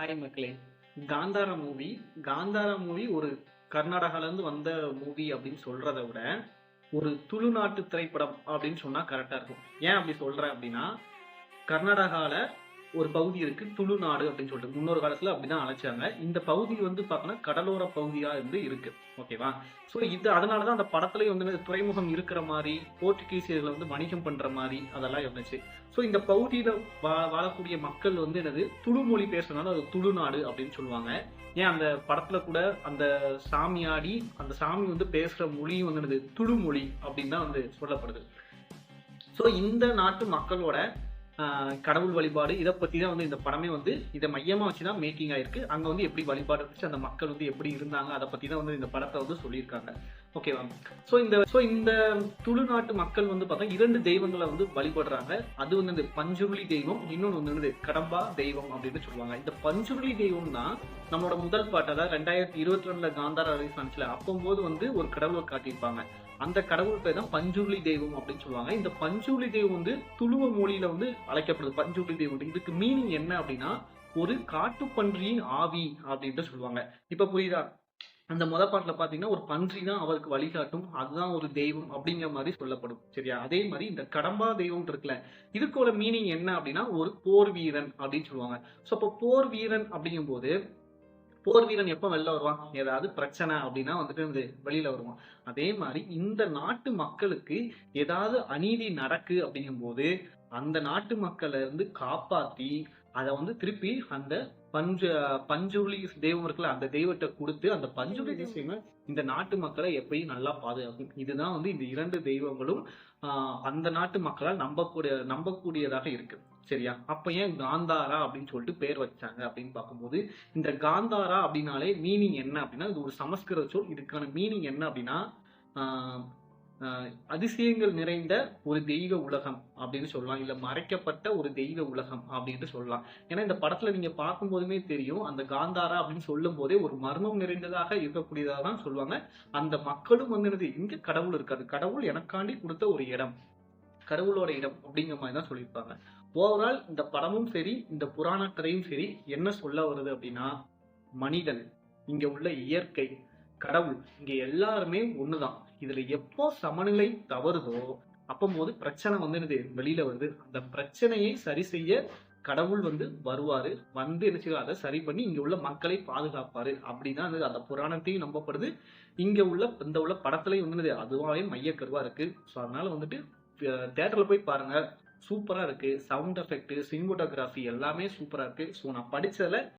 Hi மக்களே. Kantara movie. Kantara movie ஒரு கர்நாடகால இருந்து வந்த மூவி அப்படின்னு சொல்றதை விட ஒரு துளுநாட்டு திரைப்படம் அப்படின்னு சொன்னா கரெக்டா இருக்கும். ஏன் அப்படி சொல்றேன் அப்படின்னா கர்நாடகால ஒரு பகுதி இருக்கு துளுநாடு அப்படின்னு சொல்லிட்டு. முன்னொரு காலத்துல அப்படிதான் அழைச்சாங்க. இந்த பகுதி வந்து பாத்தோம்னா கடலோர பகுதியா இருந்து இருக்கு. ஓகேவா ஸோ இது அதனாலதான் அந்த படத்துலயும் வந்து துறைமுகம் இருக்கிற மாதிரி போர்ச்சுகீசியர்கள் வந்து வணிகம் பண்ற மாதிரி அதெல்லாம் இருந்துச்சு. ஸோ இந்த பகுதியில வா வாழக்கூடிய மக்கள் வந்து என்னது? துளு மொழி பேசுறதுனால அது துளுநாடு அப்படின்னு சொல்லுவாங்க. ஏன் அந்த படத்துல கூட அந்த சாமியாடி அந்த சாமி வந்து பேசுற மொழியும் வந்து என்னது? துளு மொழி அப்படின்னு தான் வந்து சொல்லப்படுது. ஸோ இந்த நாட்டு மக்களோட கடவுள் வழிபாடு இதை பற்றி தான் வந்து இந்த படமே வந்து இதை மையமாக வச்சு தான் மேக்கிங் ஆயிருக்கு. அங்கே வந்து எப்படி வழிபாடு இருந்துச்சு அந்த மக்கள் வந்து எப்படி இருந்தாங்க அதை பற்றி தான் வந்து இந்த படத்தை வந்து சொல்லியிருக்காங்க. ஓகேவா ஸோ இந்த ஸோ இந்த துளுநாட்டு மக்கள் வந்து பார்த்தா இரண்டு தெய்வங்களை வந்து வழிபடுறாங்க. அது வந்து இந்த பஞ்சுருளி தெய்வம் இன்னொன்று வந்து கடம்பா தெய்வம் அப்படின்னு சொல்லுவாங்க. இந்த பஞ்சுருளி தெய்வம் தான் நம்மளோட முதல் பாட்டை அதாவது ரெண்டாயிரத்தி இருபத்தி ரெண்டுல காந்தாரா ரிலீஸ் ஆனிச்சில் அப்போம்போது வந்து ஒரு கடவுளை காட்டியிருப்பாங்க. அந்த கடவுள் பேர் தான் பஞ்சுருளி தெய்வம் அப்படின்னு சொல்லுவாங்க. இந்த பஞ்சுருளி தெய்வம் வந்து துளுவ மொழியில வந்து அழைக்கப்படுது. பஞ்சுருளி தெய்வம் இதுக்கு மீனிங் என்ன அப்படின்னா ஒரு காட்டுப்பன்றியின் ஆவி அப்படின்ட்டு சொல்லுவாங்க. இப்ப புரியுதா? அந்த முத பாட்டுல பாத்தீங்கன்னா ஒரு பன்றி தான் அவருக்கு வழிகாட்டும். அதுதான் ஒரு தெய்வம் அப்படிங்கிற மாதிரி சொல்லப்படும். சரியா? அதே மாதிரி இந்த கடம்பா தெய்வம் இருக்குல்ல இதுக்கோட மீனிங் என்ன அப்படின்னா ஒரு போர் வீரன் அப்படின்னு சொல்லுவாங்க. ஸோ இப்போ போர் வீரன் அப்படிங்கும்போது போர் வீரன் எப்ப வெளில வருவான்? ஏதாவது பிரச்சனை அப்படின்னா வந்துட்டு வெளியில வருவான். அதே மாதிரி இந்த நாட்டு மக்களுக்கு ஏதாவது அநீதி நடக்கு அப்படிங்கும்போது அந்த நாட்டு மக்களை இருந்து காப்பாத்தி அதை வந்து திருப்பி அந்த பஞ்ச பஞ்சுருளி தெய்வம் இருக்குல்ல அந்த தெய்வத்தை கொடுத்து அந்த பஞ்சுருளி தெய்வம். இந்த நாட்டு மக்களை எப்பயும் நல்லா பாதுகாக்கும். இதுதான் வந்து இந்த இரண்டு தெய்வங்களும் அந்த நாட்டு மக்களால் நம்பக்கூடிய நம்பக்கூடியதாக இருக்கு. சரியா? அப்ப ஏன் காந்தாரா அப்படின்னு சொல்லிட்டு பேர் வச்சாங்க அப்படின்னு பார்க்கும்போது இந்த காந்தாரா அப்படின்னாலே மீனிங் என்ன அப்படின்னா இது ஒரு சமஸ்கிருத சொல். இதுக்கான மீனிங் என்ன அப்படின்னா அதிசயங்கள் நிறைந்த ஒரு தெய்வ உலகம் அப்படின்னு சொல்லலாம். இல்ல மறைக்கப்பட்ட ஒரு தெய்வ உலகம் அப்படின்னு சொல்லலாம். ஏன்னா இந்த படத்துல நீங்க பார்க்கும்போதுமே தெரியும் அந்த காந்தாரா அப்படின்னு சொல்லும் போதே ஒரு மர்மம் நிறைந்ததாக இருக்கக்கூடியதாக தான் சொல்லுவாங்க. அந்த மக்களும் வந்து இங்கே இங்க கடவுள் இருக்காது கடவுள் எனக்காண்டி கொடுத்த ஒரு இடம். கடவுளோட இடம் அப்படிங்கிற மாதிரி தான் சொல்லியிருப்பாங்க. ஓவரால் இந்த படமும் சரி இந்த புராண கதையும் சரி என்ன சொல்ல வருது அப்படின்னா மனிதன் இங்க உள்ள இயற்கை கடவுள் இங்க எல்லாருமே ஒண்ணுதான். இதுல எப்போ சமநிலை தவறுதோ அப்பம்போது பிரச்சனை வந்து என்னது? வெளியில வருது. அந்த பிரச்சனையை சரி செய்ய கடவுள் வந்து வருவாரு. வந்து என்ன செய்வார்? அதை சரி பண்ணி இங்க உள்ள மக்களை பாதுகாப்பாரு. அப்படிதான் அந்த புராணத்தையும் நம்பப்படுது. இங்க உள்ள இந்த உள்ள படத்துலயும் வந்து என்னது? மையக்கருவா இருக்கு. ஸோ அதனால வந்துட்டு தேட்டர்ல போய் பாருங்க. சூப்பரா இருக்கு. சவுண்ட் எஃபெக்ட் சினிமோட்டோகிராஃபி எல்லாமே சூப்பரா இருக்கு. ஸோ நான் படிச்சதுல